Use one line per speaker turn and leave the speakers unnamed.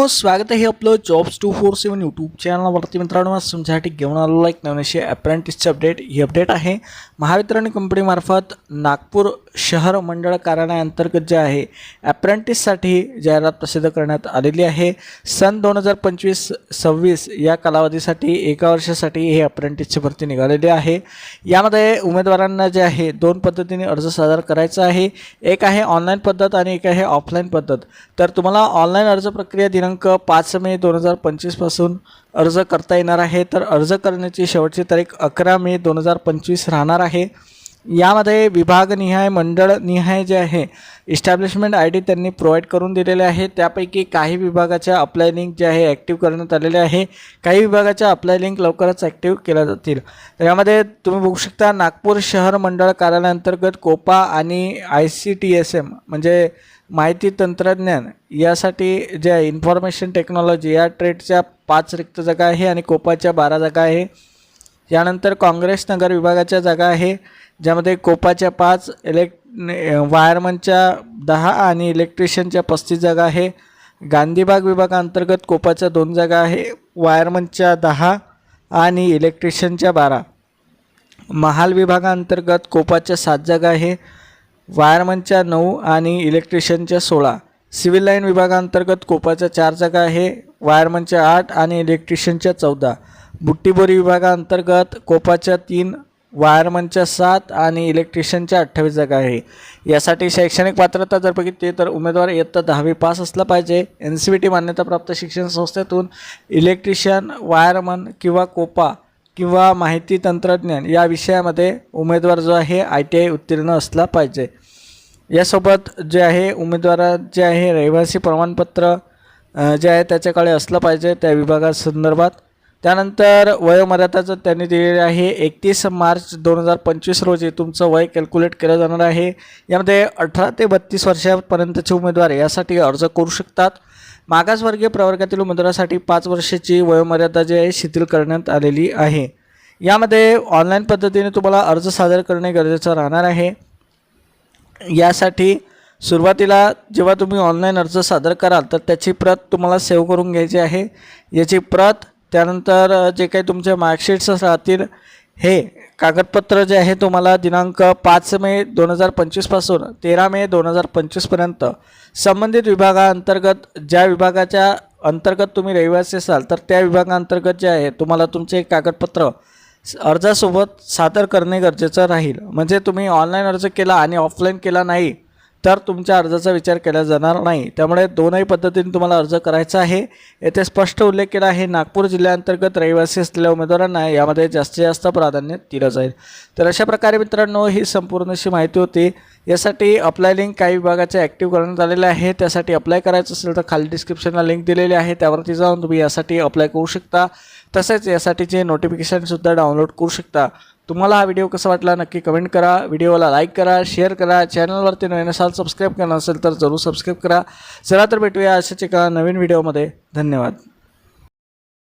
हो स्वागत आहे आपलं jobs two four seven YouTube चॅनलवरती मित्रांनो आज तुमच्यासाठी घेऊन आलेलो एक नवीन अशी अप्रेंटिसची अपडेट ही अपडेट आहे महावितरण कंपनीमार्फत नागपूर शहर मंडळ कार्यालयाअंतर्गत जे आहे अप्रेंटिससाठी जाहिरात प्रसिद्ध करण्यात आलेली आहे सन दोन हजार पंचवीस सव्वीस या कालावधीसाठी एका वर्षासाठी हे अप्रेंटिसची भरती निघालेली आहे यामध्ये उमेदवारांना जे आहे दोन पद्धतीने अर्ज सादर करायचा आहे एक आहे ऑनलाईन पद्धत आणि एक आहे ऑफलाईन पद्धत तर तुम्हाला ऑनलाईन अर्ज प्रक्रिया दिनांक पाच मे दोन हजार पंचवीसपासून अर्ज करता येणार आहे. तर अर्ज करण्याची शेवटची तारीख अकरा मे दोन हजार पंचवीस राहणार आहे. यामध्ये विभागनिहाय मंडळनिहाय जे आहे इस्टॅब्लिशमेंट आय डी त्यांनी प्रोव्हाइड करून दिलेले आहे. त्यापैकी काही विभागाच्या अप्लाय लिंक जे आहे ॲक्टिव्ह करण्यात आलेले आहे. काही विभागाच्या अप्लाय लिंक लवकरच ॲक्टिव्ह केल्या जातील. तर यामध्ये तुम्ही बघू शकता नागपूर शहर मंडळ कार्यालयाअंतर्गत कोपा आणि I C T S M म्हणजे माहिती तंत्रज्ञान यासाठी जे इन्फॉर्मेशन टेक्नॉलॉजी या ट्रेडच्या पाच रिक्त जागा आहे आणि कोपाच्या बारा जागा आहे. यानंतर काँग्रेस नगर विभागाच्या जागा आहे ज्यामध्ये कोपाच्या पाच इलेक् वायरमनच्या दहा आणि इलेक्ट्रिशियनच्या पस्तीस जागा आहे. गांधीबाग विभागाअंतर्गत कोपाच्या दोन जागा आहे वायरमनच्या दहा आणि इलेक्ट्रिशियनच्या बारा. महाल विभागाअंतर्गत कोपाच्या सात जागा आहे. वायरमनच्या नऊ आणि इलेक्ट्रिशियनच्या सोळा. सिव्हिल लाईन विभागाअंतर्गत कोपाच्या चार जागा आहे वायरमनच्या आठ आणि इलेक्ट्रिशियनच्या चौदा. बुट्टीबोरी विभागाअंतर्गत कोपाच्या तीन वायरमनच्या सात आणि इलेक्ट्रिशियनच्या अठ्ठावीस जागा आहे. यासाठी शैक्षणिक पात्रता जर बघितली तर उमेदवार इयत्ता दहावी पास असला पाहिजे. एन सी बी टी मान्यताप्राप्त शिक्षण संस्थेतून इलेक्ट्रिशियन वायरमन किंवा कोपा किंवा माहिती तंत्रज्ञान या विषयामध्ये उमेदवार जो आहे आय टी आय उत्तीर्ण असला पाहिजे. यासोबत जे आहे उमेदवारा जे आहे रहिवासी प्रमाणपत्र जे आहे त्याच्याकडे असलं पाहिजे त्या विभागासंदर्भात. त्यानंतर वयोमर्यादाचं त्यांनी दिलेले आहे. एकतीस मार्च दोन हजार पंचवीस रोजी तुमचं वय कॅल्क्युलेट केलं जाणार आहे. यामध्ये अठरा ते बत्तीस वर्षापर्यंतचे उमेदवार यासाठी अर्ज करू शकतात. मागासवर्गीय प्रवर्गातील उमेदवारासाठी पाच वर्षाची वयोमर्यादा जी आहे शिथिल करण्यात आलेली आहे. यामध्ये ऑनलाईन पद्धतीने तुम्हाला अर्ज सादर करणे गरजेचं राहणार आहे. यासाठी सुरुवातीला जेव्हा तुम्ही ऑनलाईन अर्ज सादर कराल तर त्याची प्रत तुम्हाला सेव्ह करून घ्यायची आहे. याची प्रत त्यानंतर जे काही तुमचे मार्कशीट्स राहतील हे कागदपत्र जे आहे तुम्हाला दिनांक पाच मे दोन हजार पंचवीसपासून तेरा मे दोन हजार पंचवीसपर्यंत संबंधित विभागाअंतर्गत ज्या विभागाच्या अंतर्गत तुम्ही रहिवासी असाल तर त्या विभागाअंतर्गत जे आहे तुम्हाला तुमचे कागदपत्र अर्जासोबत सादर करणे गरजेचं राहील. म्हणजे तुम्ही ऑनलाईन अर्ज केला आणि ऑफलाईन केला नाही तर तुमच्या अर्जाचा विचार केला जाणार नाही. त्यामुळे दोनही पद्धतीने तुम्हाला अर्ज करायचा आहे. येथे स्पष्ट उल्लेख केला आहे नागपूर जिल्ह्याअंतर्गत रहिवासी असलेल्या उमेदवारांना यामध्ये जास्तीत जास्त प्राधान्य दिलं जाईल. तर अशा प्रकारे मित्रांनो ही संपूर्ण अशी माहिती होती. यासाठी अप्लाय लिंक काही विभागाचे ॲक्टिव्ह करण्यात आलेले आहे. त्यासाठी अप्लाय करायचं असेल तर खाली डिस्क्रिप्शनला लिंक दिलेली आहे. त्यावरती जाऊन तुम्ही यासाठी अप्लाय करू शकता. तसेच यासाठीचे नोटिफिकेशनसुद्धा डाउनलोड करू शकता. तुम्हाला हा व्हिडिओ कसा वाटला नक्की कमेंट करा. व्हिडिओला लाईक करा शेअर करा. चॅनलवरती नवीन असाल सबस्क्राईब करणं असेल तर जरूर सबस्क्राईब करा. चला तर भेटूया अशाच एका नवीन व्हिडिओमध्ये धन्यवाद.